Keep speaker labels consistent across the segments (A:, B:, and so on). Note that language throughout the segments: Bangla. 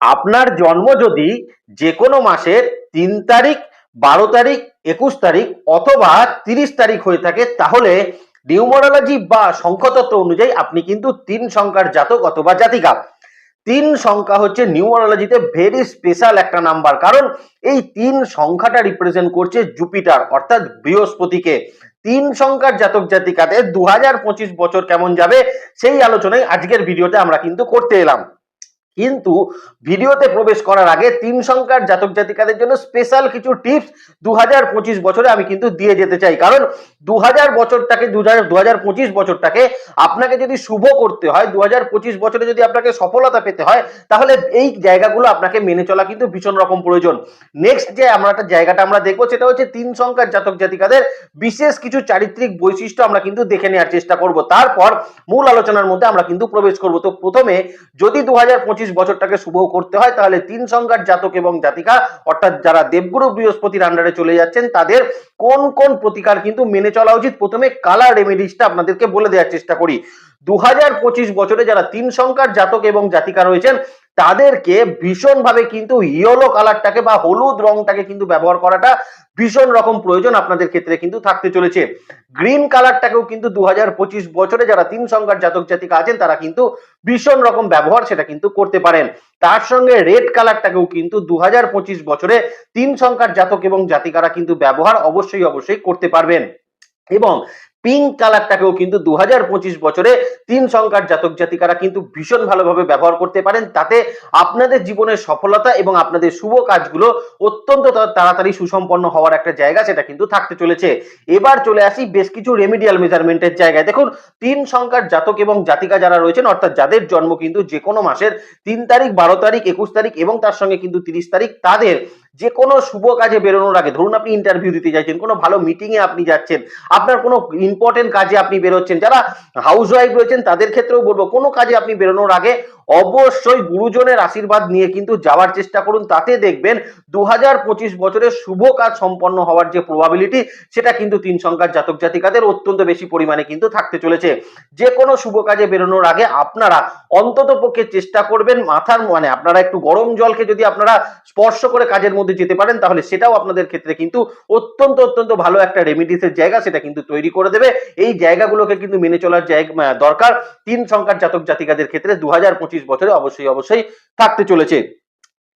A: আপনার জন্ম যদি যে কোনো মাসের তিন তারিখ, বারো তারিখ, একুশ তারিখ অথবা তিরিশ তারিখ হয়ে থাকে, তাহলে নিউমোরোলজি বা সংখ্যাতত্ত্ব অনুযায়ী আপনি কিন্তু তিন সংখ্যার জাতক অথবা জাতিকা। তিন সংখ্যা হচ্ছে নিউমোরোলজিতে ভেরি স্পেশাল একটা নাম্বার কারণ এই তিন সংখ্যাটা রিপ্রেজেন্ট করছে জুপিটার অর্থাৎ বৃহস্পতিকে। তিন সংখ্যার জাতক জাতিকাতে দু বছর কেমন যাবে, সেই আলোচনায় আজকের ভিডিওতে আমরা কিন্তু করতে এলাম। কিন্তু ভিডিওতে প্রবেশ করার আগে তিন সংখ্যার জাতক জাতিকাদের জন্য স্পেশাল কিছু টিপস দু হাজার পঁচিশ বছরে আমি কিন্তু দিয়ে যেতে চাই। কারণ দু বছরটাকে দু হাজার বছরটাকে আপনাকে যদি শুভ করতে হয় দু হাজার পঁচিশ বছরে যদি আপনাকে সফলতা পেতে হয়, তাহলে এই জায়গাগুলো আপনাকে মেনে চলা কিন্তু ভীষণ রকম প্রয়োজন। নেক্সট যে আমরা একটা জায়গাটা আমরা দেখব, সেটা হচ্ছে তিন সংখ্যার জাতক জাতিকাদের বিশেষ কিছু চারিত্রিক বৈশিষ্ট্য আমরা কিন্তু দেখে নেওয়ার চেষ্টা করব। তারপর মূল আলোচনার মধ্যে আমরা কিন্তু প্রবেশ করব। তো প্রথমে যদি দু হাজার পঁচিশ হাজার বছরটাকে শুভ করতে হয়, তাহলে তিন সংখ্যার জাতক এবং জাতিকা, অর্থাৎ যারা দেবগুরু বৃহস্পতির আন্ডারে চলে যাচ্ছেন, তাদের কোন কোন প্রতিকার কিন্তু মেনে চলা উচিত? প্রথমে কালার রেমেডিসটা আপনাদেরকে বলে দেওয়ার চেষ্টা করি। দু বছরে যারা তিন সংখ্যার জাতক এবং জাতিকা রয়েছেন তাদেরকে ভীষণভাবে কিন্তু ইয়েলো কালারটাকে বা হলুদ রংটাকে কিন্তু ব্যবহার করাটা ভীষণ রকম প্রয়োজন আপনাদের ক্ষেত্রে কিন্তু থাকতে চলেছে। গ্রিন কালারটাকেও কিন্তু দু হাজার পঁচিশ বছরে যারা তিন সংখ্যার জাতক জাতিকা আছেন, তারা কিন্তু ভীষণ রকম ব্যবহার সেটা কিন্তু করতে পারেন। তার সঙ্গে রেড কালারটাকেও কিন্তু দু হাজার পঁচিশ বছরে তিন সংখ্যার জাতক এবং জাতিকারা কিন্তু ব্যবহার অবশ্যই অবশ্যই করতে পারবেন। এবং পিঙ্ক কালারটাকেও কিন্তু দু হাজার পঁচিশ বছরে তিন সংখ্যার জাতক জাতিকারা কিন্তু ভীষণ ভালোভাবে ব্যবহার করতে পারেন। তাতে আপনাদের জীবনের সফলতা এবং আপনাদের শুভ কাজগুলো অত্যন্ত তাড়াতাড়ি সুসম্পন্ন হওয়ার একটা জায়গা সেটা কিন্তু থাকতে চলেছে। এবার চলে আসি বেশ কিছু রেমিডিয়াল মেজারমেন্টের জায়গায়। দেখুন, তিন সংখ্যার জাতক এবং জাতিকা যারা রয়েছেন, অর্থাৎ যাদের জন্ম কিন্তু যে কোনো মাসের তিন তারিখ, বারো তারিখ, একুশ তারিখ এবং তার সঙ্গে কিন্তু তিরিশ তারিখ, তাদের যে কোনো শুভ কাজে বেরোনোর আগে, ধরুন আপনি ইন্টারভিউ দিতে যাচ্ছেন, কোনো ভালো মিটিংয়ে আপনি যাচ্ছেন, আপনার কোনো ইম্পর্টেন্ট কাজে আপনি বেরোচ্ছেন, যারা হাউস ওয়াইফ রয়েছেন তাদের ক্ষেত্রেও বলব, কোনো কাজে আপনি বেরোনোর আগে অবশ্যই গুরুজনের আশীর্বাদ নিয়ে কিন্তু যাওয়ার চেষ্টা করুন। তাতে দেখবেন দু হাজার পঁচিশ বছরের শুভ কাজ সম্পন্ন হওয়ার যে প্রবাবিলিটি সেটা কিন্তু তিন সংখ্যার জাতক জাতিকাদের অত্যন্ত বেশি পরিমাণে কিন্তু থাকতে চলেছে। যে কোনো শুভ কাজে বেরোনোর আগে আপনারা অন্তত পক্ষে চেষ্টা করবেন মাথার মানে আপনারা একটু গরম জলকে যদি আপনারা স্পর্শ করে কাজের মধ্যে যেতে পারেন, তাহলে সেটাও আপনাদের ক্ষেত্রে কিন্তু অত্যন্ত অত্যন্ত ভালো একটা রেমিডিসের জায়গা সেটা কিন্তু তৈরি করে দেবে। এই জায়গাগুলোকে কিন্তু মেনে চলার জায়গা দরকার। তিন সংখ্যার জাতক জাতিকাদের ক্ষেত্রে দু পঁচিশ বছরে অবশ্যই অবশ্যই থাকতে চলেছে।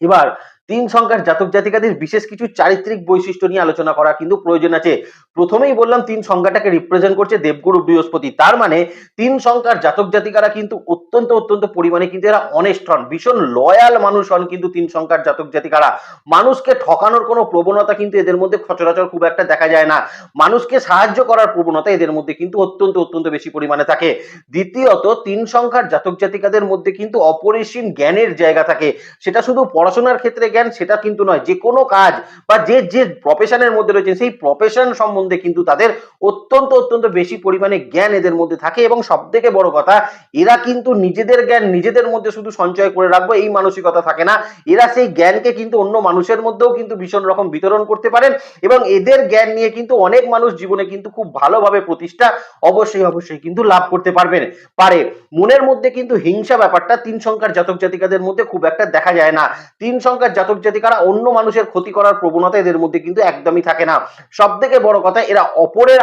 A: এবার তিন সংখ্যার জাতক জাতিকাদের বিশেষ কিছু চারিত্রিক বৈশিষ্ট্য নিয়ে আলোচনা করা কিন্তু প্রয়োজন আছে। প্রথমেই বললাম, তিন সংখ্যাটাকে রিপ্রেজেন্ট করছে দেবগুরু, বৃহস্পতি। তার মানে তিন সংখ্যার জাতক জাতিকারা কিন্তু অত্যন্ত অত্যন্ত পরিমাণে কিন্তু এরা অনেস্ট হন, ভীষণ লয়াল মানুষ হন কিন্তু তিন সংখ্যার জাতক জাতিকারা। মানুষকে ঠকানোর কোনো প্রবণতা কিন্তু এদের মধ্যে সচরাচর খুব একটা দেখা যায় না। মানুষকে সাহায্য করার প্রবণতা এদের মধ্যে কিন্তু অত্যন্ত অত্যন্ত বেশি পরিমাণে থাকে। দ্বিতীয়ত, তিন সংখ্যার জাতক জাতিকাদের মধ্যে কিন্তু অপরিসীম জ্ঞানের জায়গা থাকে। সেটা শুধু পড়াশোনার ক্ষেত্রে জ্ঞান সেটা কিন্তু নয়, যে কোনো কাজ বা যে যে প্রফেশনের মধ্যে রয়েছে সেই প্রফেশন সম্বন্ধে কিন্তু তাদের অত্যন্ত অত্যন্ত বেশি পরিমাণে জ্ঞান এদের মধ্যে থাকে এবং সব থেকে বড় কথা, এরা কিন্তু নিজেদের জ্ঞান নিজেদের মধ্যে শুধু সঞ্চয় করে রাখব, এই মানসিকতা থাকে না। এরা সেই জ্ঞানকে কিন্তু অন্য মানুষের মধ্যেও কিন্তু ভীষণ রকম বিতরণ করতে পারেন এবং এদের জ্ঞান নিয়ে কিন্তু অনেক মানুষ জীবনে কিন্তু খুব ভালোভাবে প্রতিষ্ঠা অবশ্যই অবশ্যই কিন্তু লাভ করতে পারবেন। পারে। মনের মধ্যে কিন্তু হিংসা ব্যাপারটা তিন সংখ্যার জাতক জাতিকাদের মধ্যে খুব একটা দেখা যায় না। তিন সংখ্যার জাতক জাতিকারা অন্য মানুষের ক্ষতি করার প্রবণতা এদের মধ্যে কিন্তু একদমই থাকে না। সব থেকে বড় কথা, এরা অপরের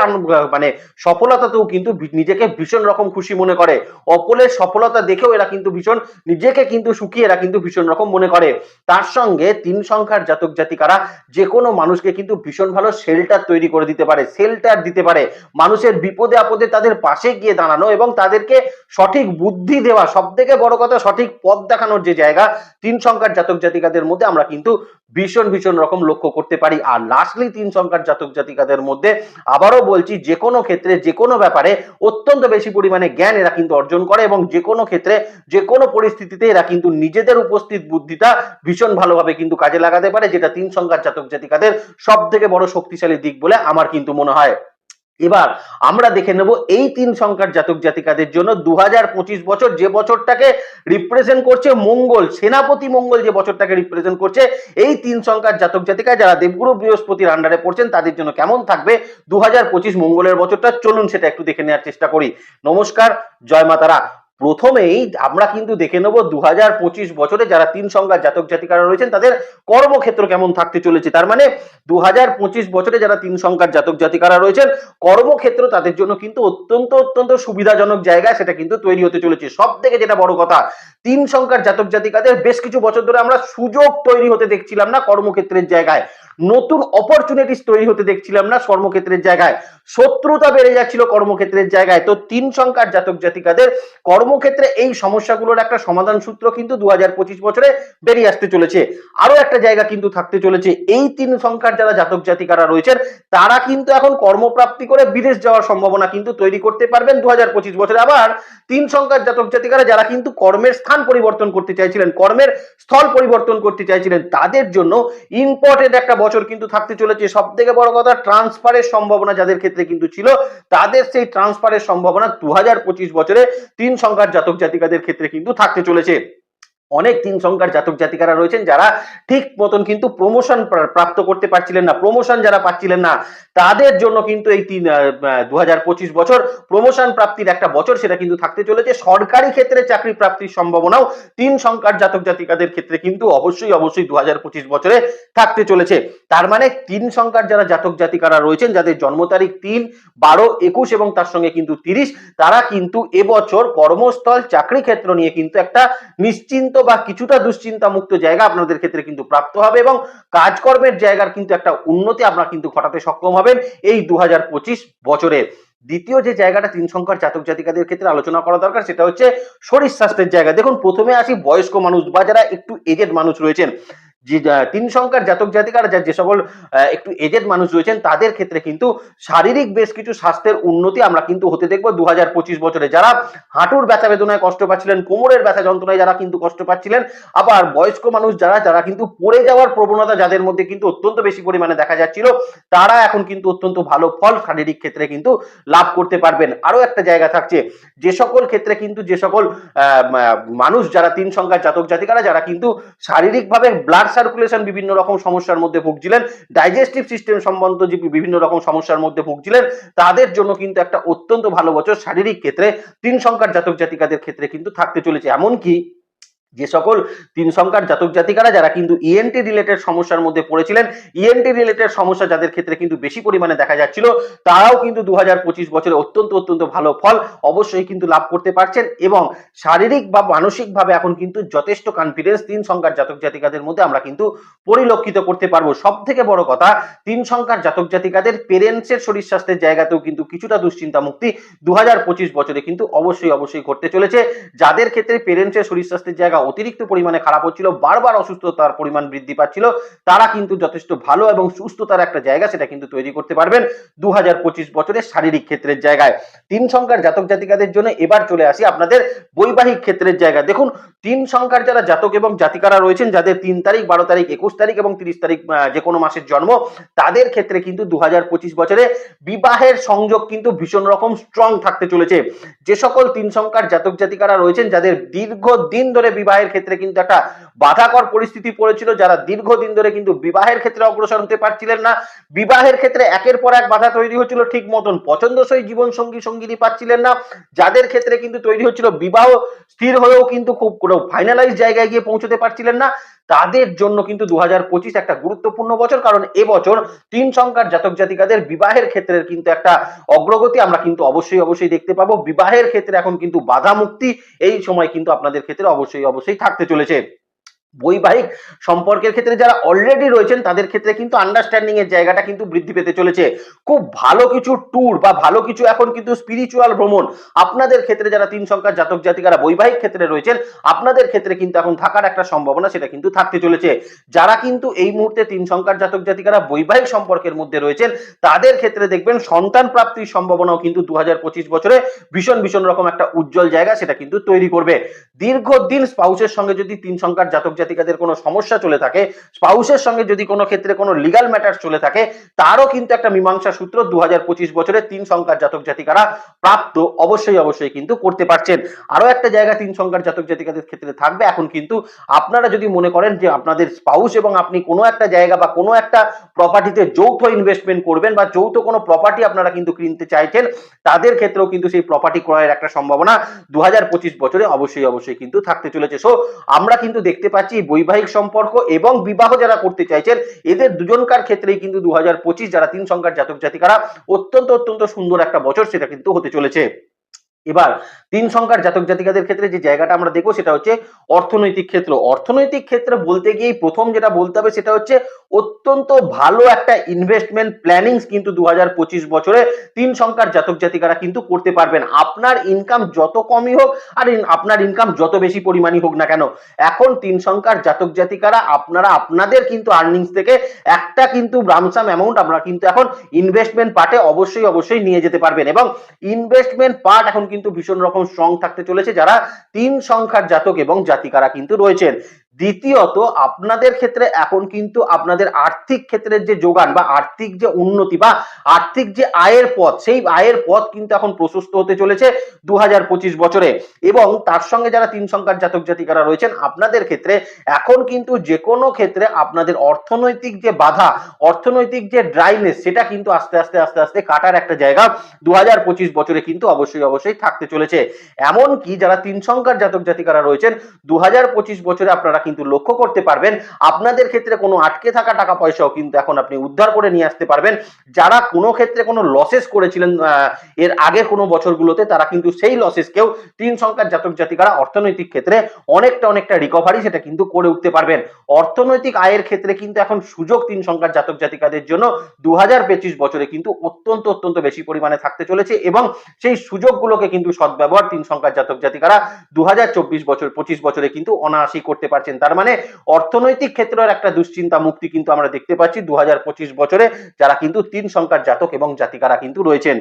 A: মানে সফলতাতেও কিন্তু নিজেকে ভীষণ রকম খুশি মনে করে। অপরের সফলতা দেখেও এরা কিন্তু ভীষণ, নিজেকে কিন্তু সুখী এরা কিন্তু ভীষণ রকম মনে করে। তার সঙ্গে তিন সংখ্যার জাতক জাতিকারা যে কোনো মানুষকে কিন্তু ভীষণ ভালো শেল্টার তৈরি করে দিতে পারে শেল্টার দিতে পারে। মানুষের বিপদে আপদে তাদের পাশে গিয়ে দাঁড়ানো এবং তাদেরকে সঠিক বুদ্ধি দেওয়া সব থেকে বড় কথা, সঠিক পথ দেখানোর যে জায়গা, তিন সংখ্যার জাতক জাতিকাদের মধ্যে আমরা কিন্তু ভীষণ ভীষণ রকম লক্ষ্য করতে পারি। আর লাস্টলি তিন সংখ্যার জাতক জাতিকাদের মধ্যে আবারও বলছি, যে কোনো ক্ষেত্রে, যে কোনো ব্যাপারে অত্যন্ত বেশি পরিমাণে জ্ঞান এরা কিন্তু অর্জন করে এবং যে কোনো ক্ষেত্রে, যে কোনো পরিস্থিতিতে এরা কিন্তু নিজেদের উপস্থিত বুদ্ধিটা ভীষণ ভালোভাবে কিন্তু কাজে লাগাতে পারে, যেটা তিন সংখ্যার জাতক জাতিকাদের সব থেকে বড় শক্তিশালী দিক বলে আমার কিন্তু মনে হয়। এবার আমরা দেখে নেব এই তিন সংখ্যার জাতক জাতিকাদের জন্য দু হাজার পঁচিশ বছর যে বছরটাকে রিপ্রেজেন্ট করছে মঙ্গল, সেনাপতি মঙ্গল যে বছরটাকে রিপ্রেজেন্ট করছে, এই তিন সংখ্যার জাতক জাতিকা যারা দেবগুরু বৃহস্পতির আন্ডারে পড়ছেন, তাদের জন্য কেমন থাকবে? দু হাজার পঁচিশ মঙ্গলের বছরটা, চলুন সেটা একটু দেখে নেওয়ার চেষ্টা করি। নমস্কার, জয় মাতারা। প্রথমেই আমরা কিন্তু দেখে নেব দু বছরে যারা তিন সংখ্যার জাতক জাতিকারা রয়েছেন, তাদের কর্মক্ষেত্র কেমন থাকতে চলেছে। তার মানে দু বছরে যারা তিন সংখ্যার জাতক জাতিকারা রয়েছেন, কর্মক্ষেত্র তাদের জন্য কিন্তু অত্যন্ত অত্যন্ত সুবিধাজনক জায়গা সেটা কিন্তু তৈরি হতে চলেছে। সব থেকে যেটা বড় কথা, তিন সংখ্যার জাতক জাতিকাদের বেশ কিছু বছর ধরে আমরা সুযোগ তৈরি হতে দেখছিলাম না কর্মক্ষেত্রের জায়গায়। নতুন অপরচুনিটিস তৈরি হতে দেখছিলাম না কর্মক্ষেত্রের জায়গায়। শত্রুতা বেড়ে যাচ্ছিল কর্মক্ষেত্রের জায়গায়। তো তিন সংখ্যার জাতক জাতিকাদের কর্মক্ষেত্রে এই সমস্যাগুলোর একটা সমাধান সূত্র কিন্তু দু হাজার পঁচিশ বছরে বেরিয়ে আসতে চলেছে। আরও একটা জায়গা কিন্তু থাকতে চলেছে। এই তিন সংখ্যার যারা জাতক জাতিকারা রয়েছেন, তারা কিন্তু এখন কর্মপ্রাপ্তি করে বিদেশ যাওয়ার সম্ভাবনা কিন্তু তৈরি করতে পারবেন দু হাজার পঁচিশ বছরে। আবার তিন সংখ্যার জাতক জাতিকারা যারা কিন্তু কর্মের স্থান পরিবর্তন করতে চাইছিলেন, কর্মের স্থল পরিবর্তন করতে চাইছিলেন, তাদের জন্য ইম্পর্টেন্ট একটা বছর কিন্তু থাকতে চলেছে। সব থেকে বড় কথা ট্রান্সফারের সম্ভাবনা যাদের ক্ষেত্রে কিন্তু ছিল, তাদের সেই ট্রান্সফারের সম্ভাবনা দু বছরে তিন সংখ্যার জাতক জাতিকাদের ক্ষেত্রে কিন্তু থাকতে চলেছে। অনেক তিন সংখ্যার জাতক জাতিকারা রয়েছেন যারা ঠিক মতন কিন্তু প্রমোশন প্রাপ্ত করতে পারছিলেন না। প্রমোশন যারা পাচ্ছিলেন না, তাদের জন্য কিন্তু এই তিন বছর প্রমোশন প্রাপ্তির একটা বছর সেটা কিন্তু থাকতে চলেছে। সরকারি ক্ষেত্রে চাকরি প্রাপ্তির সম্ভাবনাও তিন সংখ্যার জাতক জাতিকাদের ক্ষেত্রে কিন্তু অবশ্যই অবশ্যই দু বছরে থাকতে চলেছে। তার মানে তিন সংখ্যার যারা জাতক জাতিকারা রয়েছেন, যাদের জন্ম তারিখ তিন, বারো, একুশ এবং তার সঙ্গে কিন্তু তিরিশ, তারা কিন্তু এবছর কর্মস্থল চাকরি ক্ষেত্র নিয়ে কিন্তু একটা নিশ্চিন্ত বা কিছুটা দুশ্চিন্তা মুক্ত জায়গা আপনাদের ক্ষেত্রে কিন্তু প্রাপ্ত হবে এবং কাজকর্মের জায়গার কিন্তু একটা উন্নতি আপনারা কিন্তু ঘটাতে সক্ষম হবেন এই দু বছরে দ্বিতীয় যে জায়গাটা তিন সংখ্যার জাতক জাতিকাদের ক্ষেত্রে আলোচনা করা দরকার সেটা হচ্ছে শরীর স্বাস্থ্যের জায়গা। দেখুন, প্রথমে আসি বয়স্ক মানুষ বা যারা একটু এজেড মানুষ রয়েছেন। যে তিন সংখ্যার জাতক জাতিকারা যা সকল একটু এজেড মানুষ রয়েছেন, তাদের ক্ষেত্রে কিন্তু শারীরিক বেশ কিছু স্বাস্থ্যের উন্নতি আমরা কিন্তু হতে দেখব দু বছরে। যারা হাঁটুর ব্যথা বেদনায় কষ্ট পাচ্ছিলেন, কোমরের ব্যথা যন্ত্রণায় যারা কিন্তু কষ্ট পাচ্ছিলেন, আবার বয়স্ক মানুষ যারা যারা কিন্তু পড়ে যাওয়ার প্রবণতা যাদের মধ্যে কিন্তু অত্যন্ত বেশি পরিমাণে দেখা যাচ্ছিল, তারা এখন কিন্তু অত্যন্ত ভালো ফল শারীরিক ক্ষেত্রে কিন্তু লাভ করতে পারবেন। আরও একটা জায়গা থাকছে, যে সকল ক্ষেত্রে কিন্তু যে সকল মানুষ যারা তিন সংখ্যার জাতক জাতিকারা, যারা কিন্তু শারীরিকভাবে ব্লাড সার্কুলেশন বিভিন্ন রকম সমস্যার মধ্যে ভুগছিলেন ডাইজেস্টিভ সিস্টেম সম্বন্ধ যে বিভিন্ন রকম সমস্যার মধ্যে ভুগছিলেন, তাদের জন্য কিন্তু একটা অত্যন্ত ভালো বছর শারীরিক ক্ষেত্রে, তিন সংখ্যার জাতক জাতিকাদের ক্ষেত্রে কিন্তু থাকতে চলেছে। এমনকি যে সকল তিন সংখ্যার জাতক জাতিকারা যারা কিন্তু ইএনটি রিলেটেড সমস্যার মধ্যে পড়েছিলেন ইএনটি রিলেটেড সমস্যা যাদের ক্ষেত্রে কিন্তু বেশি পরিমাণে দেখা যাচ্ছিল, তারাও কিন্তু দু হাজার পঁচিশ বছরে অত্যন্ত অত্যন্ত ভালো ফল অবশ্যই কিন্তু লাভ করতে পারছেন এবং শারীরিক বা মানসিকভাবে এখন কিন্তু যথেষ্ট কনফিডেন্স তিন সংখ্যার জাতক জাতিকাদের মধ্যে আমরা কিন্তু পরিলক্ষিত করতে পারব। সব থেকে বড় কথা, তিন সংখ্যার জাতক জাতিকাদের পেরেন্টসের শরীর স্বাস্থ্যের জায়গাতেও কিন্তু কিছুটা দুশ্চিন্তা মুক্তি দু হাজার পঁচিশ বছরে কিন্তু অবশ্যই অবশ্যই ঘটতে চলেছে। যাদের ক্ষেত্রে পেরেন্টসের শরীর স্বাস্থ্যের জায়গা অতিরিক্ত পরিমাণে খারাপ হচ্ছিল, বারবার অসুস্থতার পরিমাণ বৃদ্ধি পাচ্ছিল, তারা কিন্তু যথেষ্ট ভালো এবং সুস্থতার একটা জায়গা সেটা কিন্তু তৈরি করতে পারবেন দু হাজার পঁচিশ বছরের শারীরিক ক্ষেত্রের জায়গায়। তিন সংখ্যার জাতক জাতিকাদের জন্য এবার চলে আসি আপনাদের বৈবাহিক ক্ষেত্রের জায়গা দেখুন, তিন সংখ্যার যারা জাতক এবং জাতিকারা রয়েছেন, যাদের তিন তারিখ, বারো তারিখ, একুশ তারিখ এবং তিরিশ তারিখ যে কোনো মাসের জন্ম, তাদের ক্ষেত্রে কিন্তু দু হাজার পঁচিশ বছরে বিবাহের সংযোগ কিন্তু ভীষণ রকম স্ট্রং থাকতে চলেছে। যে সকল তিন সংখ্যার জাতক জাতিকারা রয়েছেন, যাদের দীর্ঘদিন ধরে বিবাহের ক্ষেত্রে কিন্তু একটা বাধাকর পরিস্থিতি পড়েছিল, যারা দীর্ঘদিন ধরে কিন্তু বিবাহের ক্ষেত্রে অগ্রসর হতে পারছিলেন না। বিবাহের ক্ষেত্রে একের পর এক বাধা তৈরি হচ্ছিল ঠিক মতন। পছন্দসই জীবন সঙ্গী সঙ্গিনী পাচ্ছিলেন না। যাদের ক্ষেত্রে কিন্তু তৈরি হচ্ছিল বিবাহ, স্থির হলেও কিন্তু খুব কোনো ফাইনালাইজ জায়গায় গিয়ে পৌঁছতে পারছিলেন না। তাদের জন্য কিন্তু দু একটা গুরুত্বপূর্ণ বছর, কারণ এবছর তিন সংখ্যার জাতক জাতিকাদের বিবাহের ক্ষেত্রের কিন্তু একটা অগ্রগতি আমরা কিন্তু অবশ্যই অবশ্যই দেখতে পাবো। বিবাহের ক্ষেত্রে এখন কিন্তু বাধা মুক্তি এই সময় কিন্তু আপনাদের ক্ষেত্রে অবশ্যই অবশ্যই থাকতে চলেছে। বৈবাহিক সম্পর্কের ক্ষেত্রে যারা অলরেডি রয়েছেন, তাদের ক্ষেত্রে কিন্তু আন্ডারস্ট্যান্ডিং এর জায়গাটা কিন্তু বৃদ্ধি পেতে চলেছে। খুব ভালো কিছু ট্যুর বা ভালো কিছু এখন কিন্তু স্পিরিচুয়াল ভ্রমণ, আপনাদের ক্ষেত্রে যারা তিন সংখ্যার জাতক জাতিকারা বৈবাহিক ক্ষেত্রে রয়েছেন, আপনাদের ক্ষেত্রে কিন্তু এখন থাকার একটা সম্ভাবনা সেটা কিন্তু থাকতে চলেছে। যারা কিন্তু এই মুহূর্তে তিন সংখ্যার জাতক জাতিকারা বৈবাহিক সম্পর্কের মধ্যে রয়েছেন, তাদের ক্ষেত্রে দেখবেন সন্তান প্রাপ্তির সম্ভাবনাও কিন্তু দু হাজার পঁচিশ বছরে ভীষণ ভীষণ রকম একটা উজ্জ্বল জায়গা সেটা কিন্তু তৈরি করবে। দীর্ঘদিন স্পাউসের সঙ্গে যদি তিন সংখ্যার জাতক জাতিকাদের কোনো সমস্যা চলে থাকে, স্পাউসের সঙ্গে যদি কোনো ক্ষেত্রে কোনো লিগাল ম্যাটার চলে থাকে, তারও কিন্তু একটা মীমাংসা সূত্র দু হাজার পঁচিশ বছরে তিন সংখ্যার জাতক জাতিকারা প্রাপ্ত, অবশ্যই অবশ্যই কিন্তু করতে পারছেন। আরও একটা জায়গা তিন সংখ্যার জাতক জাতিকাদের ক্ষেত্রে থাকবে। এখন কিন্তু আপনারা যদি মনে করেন যে আপনাদের স্পাউস এবং আপনি কোনো একটা জায়গা বা কোনো একটা প্রপার্টিতে যৌথ ইনভেস্টমেন্ট করবেন বা যৌথ কোনো প্রপার্টি আপনারা কিন্তু কিনতে চাইছেন, তাদের ক্ষেত্রেও কিন্তু সেই প্রপার্টি ক্রয়ের একটা সম্ভাবনা দু হাজার পঁচিশ বছরে অবশ্যই অবশ্যই কিন্তু থাকতে চলেছে। সো আমরা কিন্তু দেখতে পাচ্ছি বৈবাহিক সম্পর্ক এবং বিবাহ যারা করতে চাইছেন, এদের দুজনকার ক্ষেত্রেই কিন্তু দু হাজার পঁচিশ যারা তিন সংখ্যার জাতক জাতিকারা অত্যন্ত অত্যন্ত সুন্দর একটা বছর সেটা কিন্তু হতে চলেছে। এবার তিন সংখ্যার জাতক জাতিকাদের ক্ষেত্রে যে জায়গাটা আমরা দেখব সেটা হচ্ছে অর্থনৈতিক ক্ষেত্র। অর্থনৈতিক ক্ষেত্রে বলতে গিয়ে প্রথম যেটা বলতে হবে সেটা হচ্ছে অত্যন্ত ভালো একটা ইনভেস্টমেন্ট প্ল্যানিং কিন্তু দু হাজার পঁচিশ বছরে তিন সংখ্যার জাতক জাতিকারা কিন্তু করতে পারবেন। আপনার ইনকাম যত কমই হোক আর আপনার ইনকাম যত বেশি পরিমাণই হোক না কেন, এখন তিন সংখ্যার জাতক জাতিকারা আপনারা আপনাদের কিন্তু আর্নিংস থেকে একটা কিন্তু রামসাম অ্যামাউন্ট আমরা কিন্তু এখন ইনভেস্টমেন্ট পার্টে অবশ্যই অবশ্যই নিয়ে যেতে পারবেন। এবং ইনভেস্টমেন্ট পার্ট এখন কিন্তু ভীষণ রকম স্ট্রং থাকতে চলেছে যারা তিন সংখ্যার জাতক এবং জাতিকারা কিন্তু রয়েছেন। দ্বিতীয়ত, আপনাদের ক্ষেত্রে এখন কিন্তু আপনাদের আর্থিক ক্ষেত্রের যে যোগান বা আর্থিক যে উন্নতি বা আর্থিক যে আয়ের পথ, সেই আয়ের পথ কিন্তু এখন প্রশস্ত হতে চলেছে দু হাজার পঁচিশ বছরে। এবং তার সঙ্গে যারা তিন সংখ্যার জাতক জাতিকারা রয়েছেন, আপনাদের ক্ষেত্রে এখন কিন্তু যে কোনো ক্ষেত্রে আপনাদের অর্থনৈতিক যে বাধা, অর্থনৈতিক যে ড্রাইনেস, সেটা কিন্তু আস্তে আস্তে আস্তে আস্তে কাটার একটা জায়গা দু হাজার পঁচিশ বছরে কিন্তু অবশ্যই অবশ্যই থাকতে চলেছে। এমন কি যারা তিন সংখ্যার জাতক জাতিকারা রয়েছেন দু বছরে আপনারা কিন্তু লক্ষ্য করতে পারবেন, আপনাদের ক্ষেত্রে কোনো আটকে থাকা টাকা পয়সাও কিন্তু এখন আপনি উদ্ধার করে নিয়ে আসতে পারবেন। যারা কোনো ক্ষেত্রে কোনো লসেস করেছিলেন এর আগের কোনো বছরগুলোতে, তারা কিন্তু সেই লসেসকেও তিন সংখ্যার জাতক জাতিকারা অর্থনৈতিক ক্ষেত্রে অনেকটা অনেকটা রিকভারি সেটা কিন্তু করে উঠতে পারবেন। অর্থনৈতিক আয়ের ক্ষেত্রে কিন্তু এখন সুযোগ তিন সংখ্যার জাতক জাতিকাদের জন্য দু হাজার পঁচিশ বছরে কিন্তু অত্যন্ত অত্যন্ত বেশি পরিমাণে থাকতে চলেছে এবং সেই সুযোগগুলোকে কিন্তু সদ্ব্যবহার তিন সংখ্যার জাতক জাতিকারা দু হাজার চব্বিশ বছর, পঁচিশ বছরে কিন্তু অনায়াসই করতে পারছেন তার মানে অর্থনৈতিক ক্ষেত্রের একটা দুশ্চিন্তা মুক্তি কিন্তু আমরা দেখতে পাচ্ছি দু হাজার পঁচিশ বছরে, যারা কিন্তু তিন সংখ্যার জাতক এবং জাতিকারা কিন্তু রয়েছেন।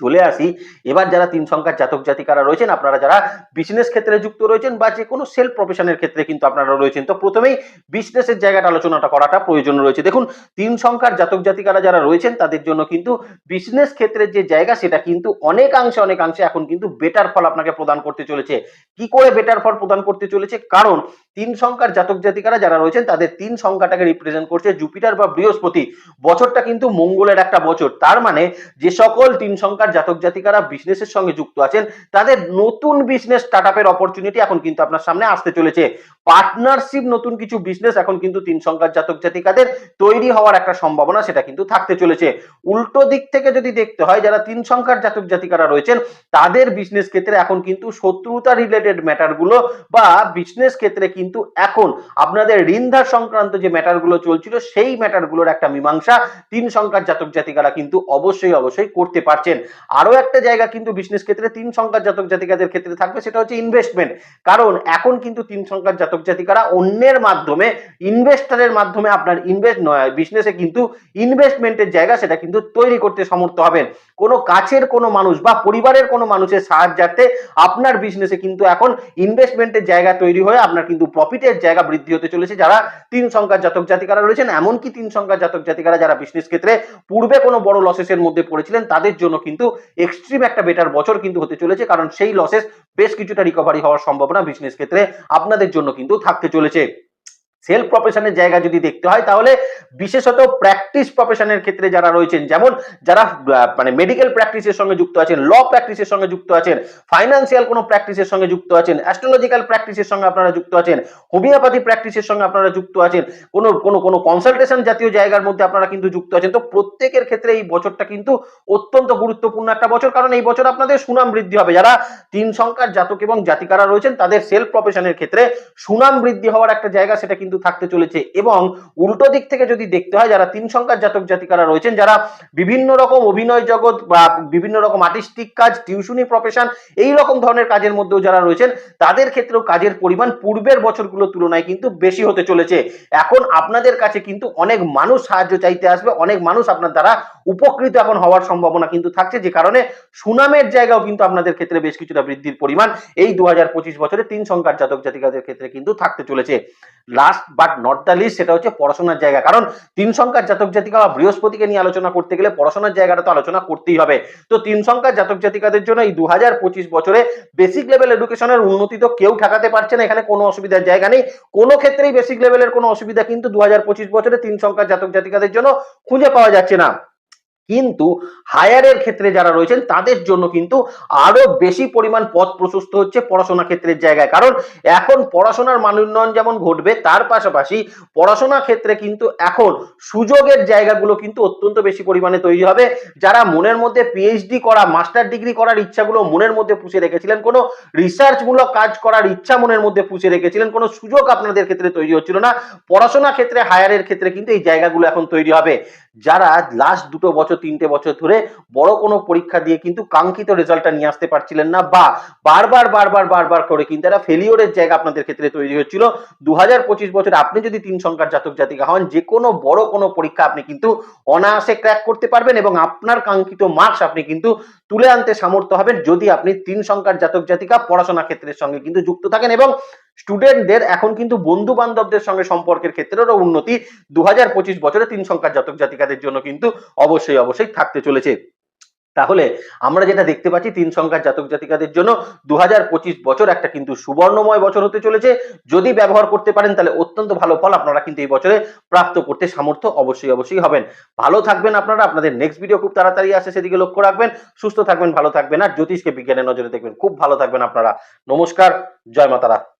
A: চলে আসি। এবার যারা তিন সংখ্যার জাতক জাতিকারা রয়েছেন, আপনারা যারা বিজনেস ক্ষেত্রে যুক্ত রয়েছেন বা যে কোনো সেলফ প্রফেশনের ক্ষেত্রে কিন্তু আপনারা রয়েছেন, তো প্রথমেই বিজনেসের জায়গাটা আলোচনাটা করাটা প্রয়োজন রয়েছে। দেখুন, তিন সংখ্যার জাতক জাতিকারা যারা রয়েছেন, তাদের জন্য কিন্তু বিজনেস ক্ষেত্রের যে জায়গা, সেটা কিন্তু অনেকাংশে অনেকাংশে এখন কিন্তু বেটার ফল আপনাকে প্রদান করতে চলেছে। কি করে বেটার ফল প্রদান করতে চলেছে? কারণ, তিন সংখ্যার জাতক জাতিকারা যারা রয়েছেন, তাদের তিন সংখ্যাটাকে রিপ্রেজেন্ট করছে জুপিটার বা বৃহস্পতি। বছরটা কিন্তু মঙ্গলের একটা বছর। তার মানে যে সকল তিন সংখ্যার জাতক জাতিকারা বিজনেসের সঙ্গে যুক্ত আছেন, তাদের নতুন বিজনেস স্টার্ট আপের অপরচুনিটি এখন কিন্তু আপনার সামনে আসতে চলেছে। পার্টনারশিপ নতুন কিছু বিজনেস এখন কিন্তু তিন সংখ্যার জাতক জাতিকাদের তৈরি হওয়ার একটা সম্ভাবনা সেটা কিন্তু থাকতে চলেছে। উল্টো দিক থেকে যদি দেখতে হয়, যারা তিন সংখ্যার জাতক জাতিকারা রয়েছেন, তাদের বিজনেস ক্ষেত্রে এখন কিন্তু শত্রুতা রিলেটেড ম্যাটারগুলো বা বিজনেস ক্ষেত্রে কিন্তু এখন আপনাদের ঋণধার সংক্রান্ত যে ম্যাটারগুলো চলছিল, সেই ম্যাটারগুলোর একটা মীমাংসা তিন সংখ্যার জাতক জাতিকারা কিন্তু অবশ্যই অবশ্যই করতে পারছেন। আরও একটা জায়গা কিন্তু বিজনেস ক্ষেত্রে তিন সংখ্যার জাতক জাতিকাদের ক্ষেত্রে থাকবে, সেটা হচ্ছে ইনভেস্টমেন্ট কারণ এখন কিন্তু তিন সংখ্যার জাতক জাতিকারা অন্যের মাধ্যমে ইনভেস্টারের মাধ্যমে আপনার ইনভেস্ট নয় বিজনেসে কিন্তু ইনভেস্টমেন্টের জায়গা সেটা কিন্তু তৈরি করতে সমর্থ হবেন। কোনো কাছের কোনো মানুষ বা পরিবারের কোনো মানুষের সাহায্যার্থে আপনার বিজনেসে কিন্তু এখন ইনভেস্টমেন্টের জায়গা তৈরি হয়ে আপনার কিন্তু প্রফিটের জায়গা বৃদ্ধি হতে চলেছে যারা তিন সংখ্যার জাতক জাতিকারা রয়েছেন। এমনকি তিন সংখ্যার জাতক জাতিকারা যারা বিজনেস ক্ষেত্রে পূর্বে কোনো বড় লসেসের মধ্যে পড়েছিলেন, তাদের জন্য কিন্তু এক্সট্রিম একটা বেটার বছর কিন্তু হতে চলেছে, কারণ সেই লসেস বেশ কিছুটা রিকভারি হওয়ার সম্ভাবনা বিজনেস ক্ষেত্রে আপনাদের জন্য কিন্তু থাকতে চলেছে। সেলফ প্রফেশনের জায়গা যদি দেখতে হয়, তাহলে বিশেষত প্র্যাকটিস প্রফেশনের ক্ষেত্রে যারা রয়েছেন, যেমন যারা মানে মেডিকেল প্র্যাকটিসের সঙ্গে যুক্ত আছেন ল প্র্যাকটিসের সঙ্গে যুক্ত আছেন ফাইন্যান্সিয়াল কোনো প্র্যাকটিসের সঙ্গে যুক্ত আছেন অ্যাস্ট্রোলজিক্যাল প্র্যাকটিসের সঙ্গে আপনারা যুক্ত আছেন হোমিওপ্যাথি প্র্যাকটিসের সঙ্গে আপনারা যুক্ত আছেন, কোনো কোনো কোনো কনসালটেশন জাতীয় জায়গার মধ্যে আপনারা কিন্তু যুক্ত আছেন। তো প্রত্যেকের ক্ষেত্রে এই বছরটা কিন্তু অত্যন্ত গুরুত্বপূর্ণ একটা বছর, কারণ এই বছর আপনাদের সুনাম বৃদ্ধি হবে। যারা তিন সংখ্যার জাতক এবং জাতিকারা রয়েছেন, তাদের সেলফ প্রফেশনের ক্ষেত্রে সুনাম বৃদ্ধি হওয়ার একটা জায়গা সেটা কিন্তু কিন্তু থাকতে চলেছে। এবং উল্টো দিক থেকে যদি দেখতে হয়, যারা তিন সংখ্যার জাতক জাতিকারা রয়েছেন, যারা বিভিন্ন রকম অভিনয় জগৎ বা বিভিন্ন রকম আর্টিস্টিক কাজ টিউশনি প্রফেশন এই রকম ধরনের কাজের মধ্যেও যারা রয়েছেন, তাদের ক্ষেত্রেও কাজের পরিমাণ পূর্বের বছরগুলোর তুলনায় কিন্তু বেশি হতে চলেছে। এখন আপনাদের কাছে কিন্তু অনেক মানুষ সাহায্য চাইতে আসবে, অনেক মানুষ আপনার দ্বারা উপকৃত এখন হওয়ার সম্ভাবনা কিন্তু থাকছে, যে কারণে সুনামের জায়গাও কিন্তু আপনাদের ক্ষেত্রে বেশ কিছুটা বৃদ্ধির পরিমাণ এই দু বছরে তিন সংখ্যার জাতক জাতিকাদের ক্ষেত্রে কিন্তু থাকতে চলেছে। Last but not the least সেটা হচ্ছে পড়াশোনার জায়গা। কারণ তিন সংখ্যার জাতক জাতিকা বা বৃহস্পতিকে নিয়ে আলোচনা করতে গেলে পড়াশোনার জায়গাটা তো আলোচনা করতেই হবে। তো তিন সংখ্যার জাতক জাতিকাদের জন্য এই দু হাজার পঁচিশ বছরে বেসিক লেভেল এডুকেশনের উন্নতি তো কেউ ঠেকাতে পারছে না, এখানে কোনো অসুবিধার জায়গা নেই। কোনো ক্ষেত্রেই বেসিক লেভেলের কোনো অসুবিধা কিন্তু দু বছরে তিন সংখ্যার জাতক জাতিকাদের জন্য খুঁজে পাওয়া যাচ্ছে না। কিন্তু হায়ারের ক্ষেত্রে যারা রয়েছেন, তাদের জন্য কিন্তু আরও বেশি পরিমাণ পথ প্রশস্ত হচ্ছে পড়াশোনা ক্ষেত্রের জায়গায়। কারণ এখন পড়াশোনার মান উন্নয়ন যেমন ঘটবে, তার পাশাপাশি পড়াশোনা ক্ষেত্রে কিন্তু এখন সুযোগের জায়গাগুলো কিন্তু অত্যন্ত বেশি পরিমাণে তৈরি হবে। যারা মনের মধ্যে পিএইচডি করা মাস্টার ডিগ্রি করার ইচ্ছাগুলো মনের মধ্যে পুষে রেখেছিলেন, কোনো রিসার্চমূলক কাজ করার ইচ্ছা মনের মধ্যে পুষে রেখেছিলেন, কোনো সুযোগ আপনাদের ক্ষেত্রে তৈরি হচ্ছিল না। পড়াশোনা ক্ষেত্রে হায়ারের ক্ষেত্রে কিন্তু এই জায়গাগুলো এখন তৈরি হবে। যারা লাস্ট দুটো বছর, তিনটে বছর ধরে বড় কোনো পরীক্ষা দিয়ে কিন্তু কাঙ্ক্ষিত রেজাল্টটা নিয়ে আসতে পারছিলেন না বা বারবার বারবার বারবার করে কিন্তু একটা ফেলিওরের জায়গা আপনাদের ক্ষেত্রে তৈরি হচ্ছিল। দু হাজার পঁচিশ বছরে আপনি যদি তিন সংখ্যার জাতক, জাতিকা হন, যে কোনো বড় কোনো পরীক্ষা আপনি কিন্তু অনায়াসে ক্র্যাক করতে পারবেন এবং আপনার কাঙ্ক্ষিত মার্কস আপনি কিন্তু তুলে আনতে সামর্থ্য হবেন যদি আপনি তিন সংখ্যার জাতক জাতিকা পড়াশোনা ক্ষেত্রের সঙ্গে কিন্তু যুক্ত থাকেন এবং স্টুডেন্টদের এখন কিন্তু বন্ধু বান্ধবদের সঙ্গে সম্পর্কের ক্ষেত্রেরও উন্নতি দু বছরে তিন সংখ্যার জাতক জাতিকাদের জন্য কিন্তু অবশ্যই অবশ্যই থাকতে চলেছে। তাহলে আমরা যেটা দেখতে পাচ্ছি, তিন সংখ্যার জাতক জাতিকাদের জন্য দু হাজার পঁচিশ বছর একটা কিন্তু সুবর্ণময় বছর হতে চলেছে। যদি ব্যবহার করতে পারেন, তাহলে অত্যন্ত ভালো ফল আপনারা কিন্তু এই বছরে প্রাপ্ত করতে সামর্থ্য অবশ্যই অবশ্যই হবেন। ভালো থাকবেন আপনারা, আপনাদের নেক্সট ভিডিও খুব তাড়াতাড়ি আসে, সেদিকে লক্ষ্য রাখবেন। সুস্থ থাকবেন, ভালো থাকবেন, আর জ্যোতিষকে বিজ্ঞানের নজরে দেখবেন। খুব ভালো থাকবেন আপনারা। নমস্কার, জয় মাতারা।